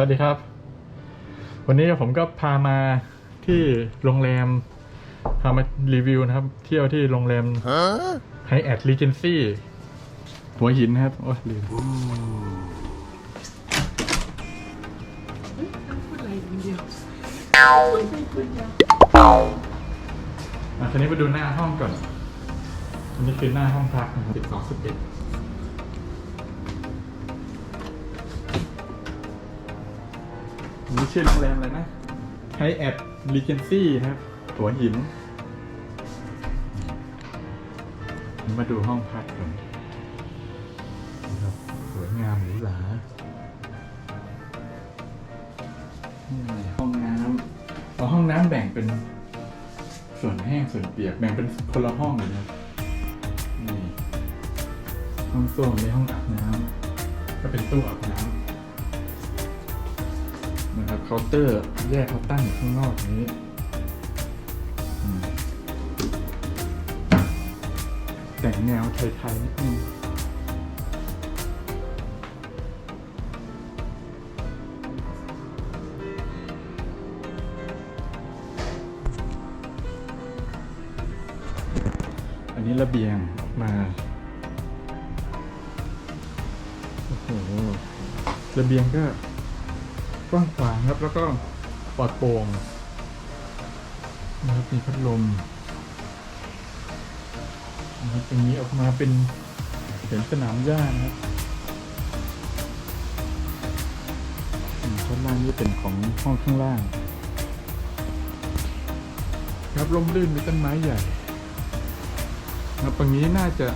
วัสดีครับ วันนี้ผมก็พามาที่โรงแรม พามารีวิวนะครับ เที่ยวที่โรงแรมไฮแอทรีเจนซี่หัวหินครับ โอ้ลืมอะไรคนเดียวอะทีนี้มาดูหน้าห้องก่อนอันนี้คือหน้าห้องพักนะครับสิบสองสิบเอ็ด นี่ชื่อโรงแรมอะไรนะไฮแอทรีเจนซี่นะครับหัวหิน มาดูห้องพักก่อนนะครับสวยงามหรูหรานี่อะไรห้องน้ำเอาห้องน้ำแบ่งเป็นส่วนแห้งส่วนเปียกแบ่งเป็นคนละห้องเลยนะครับนี่ห้องส้วมในห้องอาบน้ำก็เป็นตู้อาบน้ำ นะครับเคาน์เตอร์แยกเขาตั้งอยู่ข้างนอกนี้แต่งแนวไทยๆนิดนึงอันนี้ระเบียงออกมา โอ้โห ระเบียงก็ กว้างขวางครับ แล้วก็ปลอดโปร่งนะครับมีพัดลมนะครับตรงนี้ออกมาเป็นเห็นสนามหญ้านะครับอืมข้างล่างนี่เป็นของห้องข้างล่าง ครับร่มรื่นมีต้นไม้ใหญ่ครับตรงนี้น่าจะ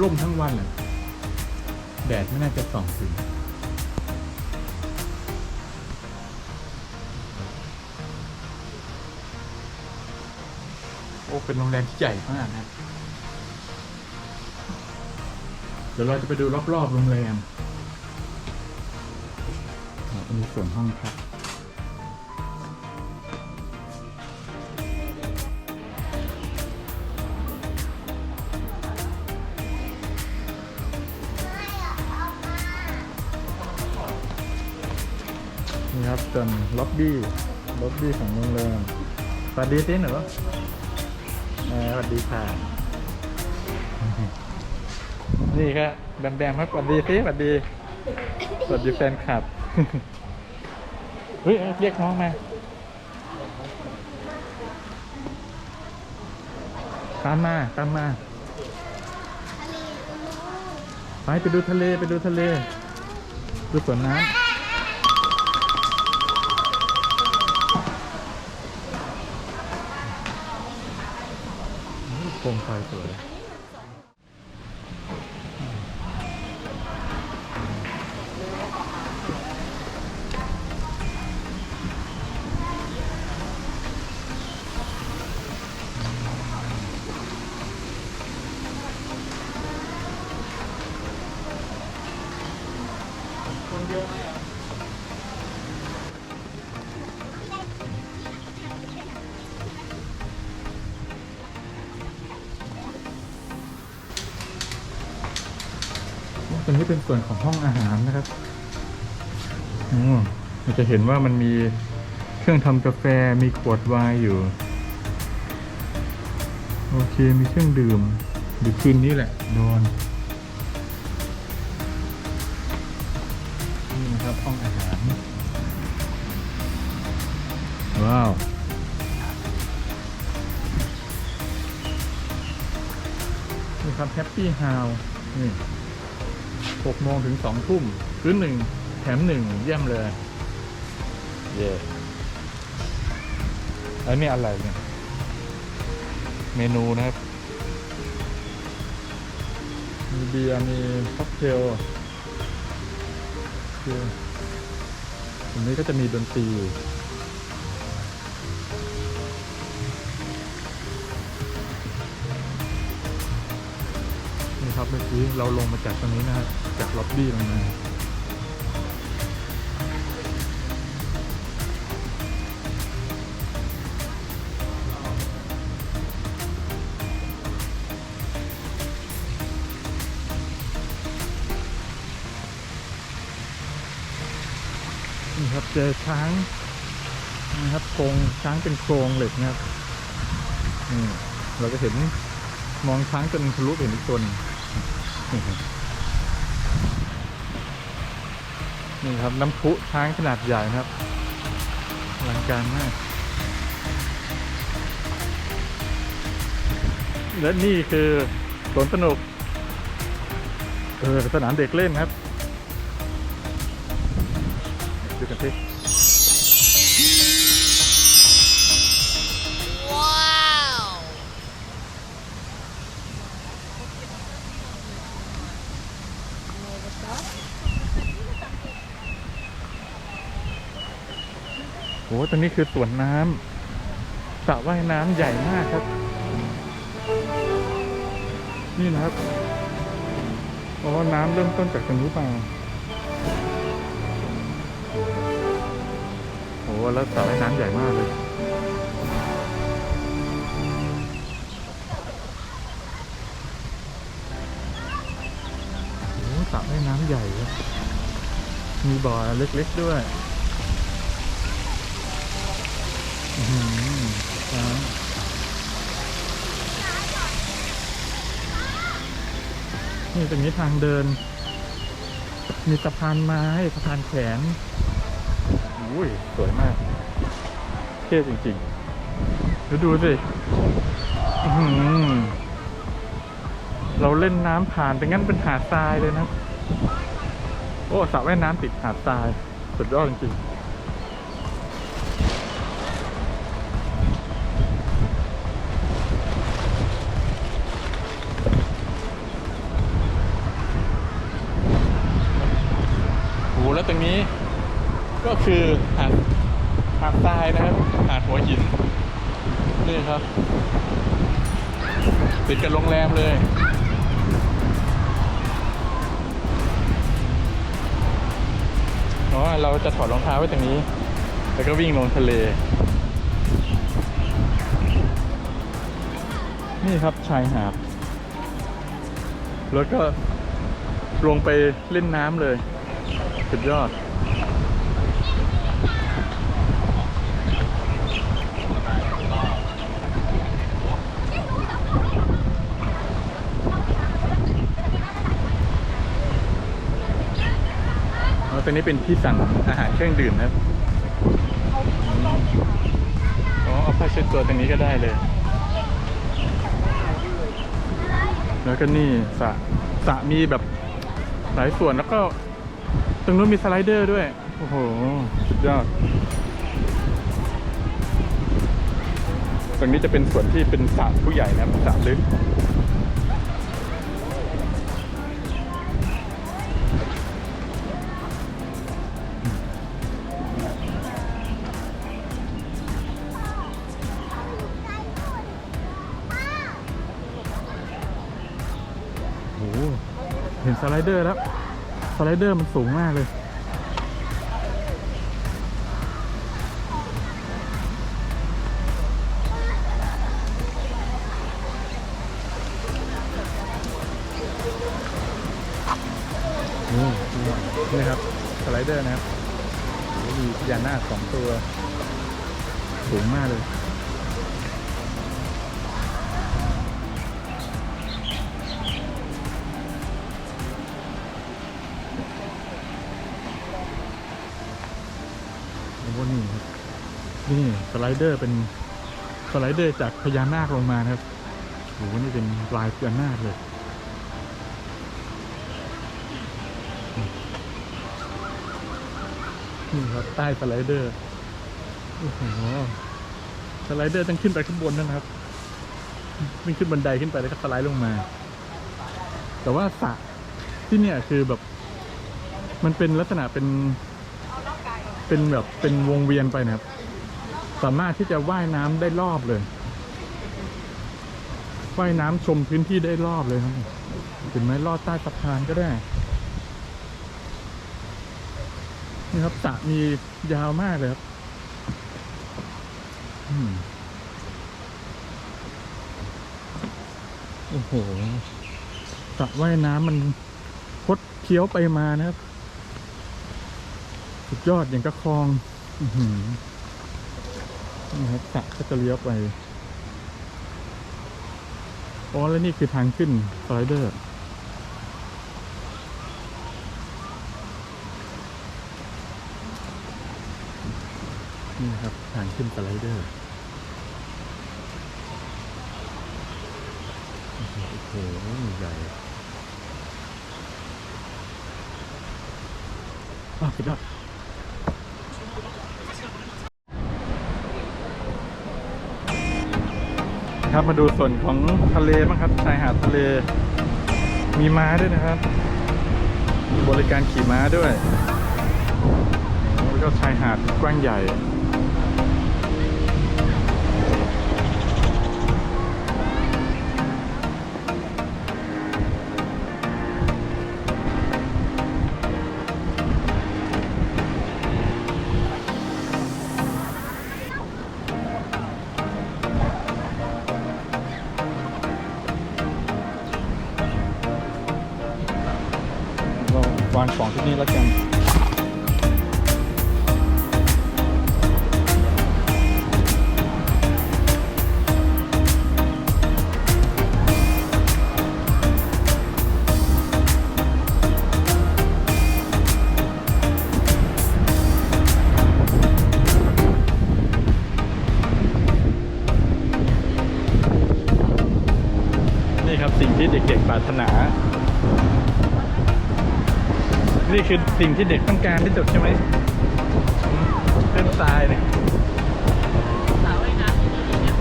ร่มทั้งวันแหละแดดไม่น่าจะส่องถึง เป็นโรงแรมที่ใหญ่มากนะครับ เดี๋ยวเราจะไปดูรอบๆโรงแรมอันนี้ส่วนห้องพักนี่ครับจนล็อบบี้ ล็อบบี้ของโรงแรมสวัสดีสิหนู สวัสดีค่ะ นี่ครับแบมแบมครับสวัสดีสิสวัสดีสวัสดีแฟนคลับเฮ้ยเรียกน้องมาตามมาตามมาไปไปดูทะเลไปดูทะเล ดูสวนน้ำ โคมไนี้เป็นส่วนของห้องอาหารนะครับอืมเราจะเห็นว่ามันมีเครื่องทำกาแฟมีขวดไวน์อยู่ โอเคมีเครื่องดื่มดี๋ยวคืนนี้แหละโดนนี่นะครับห้องอาหาร ว้าวนี่ครับแฮปปี้ฮาวนี่ หกโมงถึงสองทุ่มซื้อหนึ่งแถมหนึ่งเยี่ยมเลย เย่อันนี้อะไรเนี่ย เมนูนะครับ มีเบียร์มีค็อกเทลคือตรงนี้ก็จะมีดนตรีอยู่ เมื่อกี้เราลงมาจากตรงนี้นะครับจากล็อบบี้ลงมานี่ครับเจอช้างนะครับโครงช้างเป็นโครงเหล็กนะครับนี่เราก็เห็นมองช้างจนทะลุเห็นอีกตัวนึง นี่ครับน้ำพุช้างขนาดใหญ่นะครับอลังการมากและนี่คือสวนสนุก เออสนามเด็กเล่นครับ ดูกันสิ โอ้ตรงนี้คือสวนน้ำสระว่ายน้ำใหญ่มากครับ นี่นะครับอ๋อน้ำเริ่มต้นจากตรงนี้เปโอ้แล้วสระว่ายน้ำใหญ่มากเลย โอ้สระว่ายน้ำใหญ่ มีบ่อเล็กๆด้วย นี่ตรงนี้ทางเดิน มีสะพานไม้สะพานแขวนอุ้ยสวยมาก เท่จริงๆแล้วดูสิเราเล่นน้ำผ่านแต่งั้นเป็นหาดทรายเลยนะ โอ้สระว่ายน้ำติดหาดทราย สุดยอดจริงๆ โอ้แล้วตรงนี้ก็คือหาดหาดทรายนะครับ หาดหัวหิน นี่ครับติดกับโรงแรมเลยเพราะว่าเราจะถอดรองเท้าไว้ตรงนี้ แล้วก็วิ่งลงทะเล นี่ครับชายหาด แล้วก็ลงไปเล่นน้ำเลย สุดยอดตัวนี้เป็นที่สั่งอาหารเครื่องดื่มนะครับอ๋อเอาผ้าเช็ดตัวตรงนี้ก็ได้เลย แล้วก็นี่สระสระมีแบบหลายส่วนแล้วก็ ตรงนู้นมีสไลเดอร์ด้วย โอ้โห สุดยอด ตรงนี้จะเป็นส่วนที่เป็นสระผู้ใหญ่นะครับสระลึกโอ้โหเห็นสไลเดอร์แล้วส ไลเดอร์มันสูงมากเลยโอ้นี่ครับสไลเดอร์นะครับอ้มีพญานาคสองตัว สูงมากเลย ไลเดอร์เป็นสไลเดอร์จากพญานาคลงมานะครับโอ้โหนี่เป็นลายพญานาคเลยนี่ครับใต้สไลเดอร์โอ้โหสไลเดอร์ต้องขึ้นไปข้างบนนั่นนะครับวิ่งขึ้นบันไดขึ้นไปแล้วก็สไลด์ลงมา แต่ว่าสระที่เนี่ยคือแบบ มันเป็นลักษณะเป็น เป็นแบบเป็นวงเวียนไปนะครับ สามารถที่จะว่ายน้ำได้รอบเลย ว่ายน้ำชมพื้นที่ได้รอบเลยครับเห็นไหมลอดใต้สะพานก็ได้ นี่ครับสระมียาวมากเลยครับโอ้โหสระว่ายน้ำมันคดเคี้ยวไปมานะครับ สุดยอดอย่างกระคลอง อือหือ นี่ครับสะก็จะเลี้ยวไปอ๋อแล้วนี่คือทางขึ้นสไลเดอร์นี่นะครับทางขึ้นสไลเดอร์โอ้โหใหญ่อ้าวปิดแล้ ครับมาดูส่วนของทะเลบ้างครับชายหาดทะเล มีม้าด้วยนะครับ มีบริการขี่ม้าด้วย แล้วก็ชายหาดกว้างใหญ่ เด็กปรารถนา นี่คือสิ่งที่เด็กต้องการที่สุดใช่ไหมเล่นทรายเนี่ยสาวว่ายน้ำที่นี่เนี่ย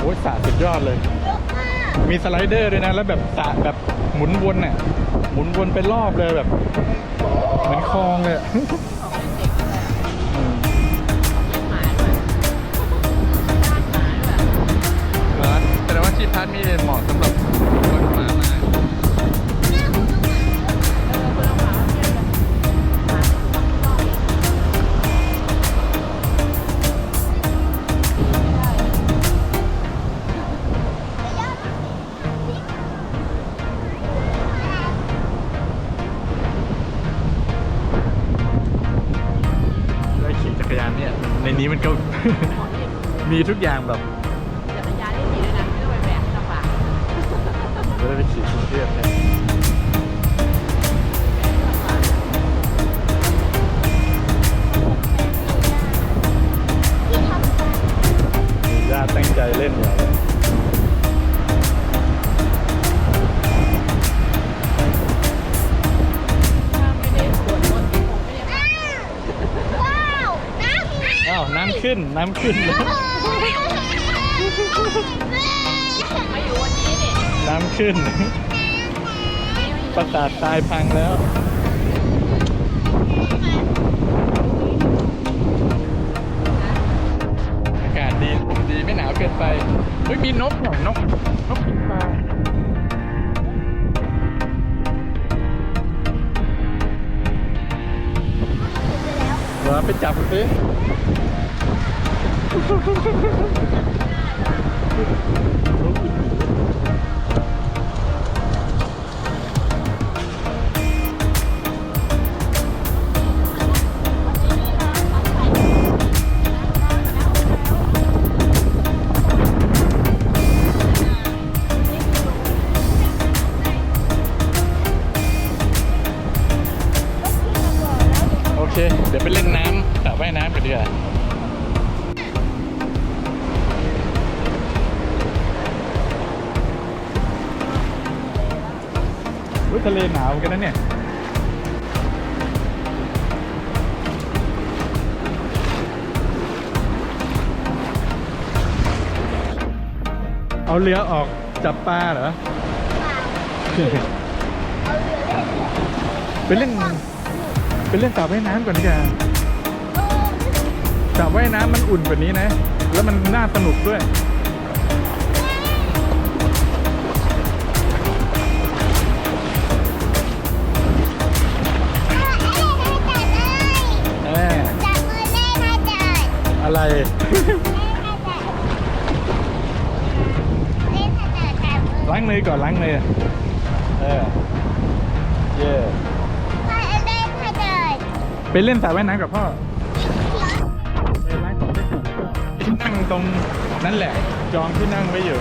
โอ้ยสระสุดยอดเลย มีสไลเดอร์ด้วยนะ แล้วแบบสระแบบหมุนวนน่ะหมุนวนเป็นรอบเลยแบบ เหมือนคลองเลย นี้มันก็ มีทุกอย่างแบบจักรยานที่มีด้วยนะไม่ต้องไปแบกลำบะไม่ได้ไปขี่กรุงเทพเนี่ยญาติตั้งใจเล่นอย่าง ขึ้นน้ำขึ้นเลยมาอยู่วันนี้นี่น้ำขึ้น ประสาทตายพังแล้ว อากาศดีลมดีไม่หนาวเกินไป เฮ้ยมีนกหน่อยนก นกกินปลาเดี๋ยวไปจับสินกกินหนู โอเค เดี๋ยวไปเล่นน้ำสระว่ายน้ำกันดีกว่า ยทะเลหนาวเหมือนกันนะเนี่ยเอาเรือออกจับปลาเหรอไปเล่นไปเล่นสระว่ายน้ำก่อนดีกว่าสระว่ายน้ำมันอุ่นกว่านี้นะ แล้วมันน่าสนุกด้วย ล้างมือก่อนล้างมือเออเย่ไปเล่นสระว่ายน้ำกับพ่อไปร้านของเล่นก่อนที่นั่งตรงนั่นแหละ จองที่นั่งไว้อยู่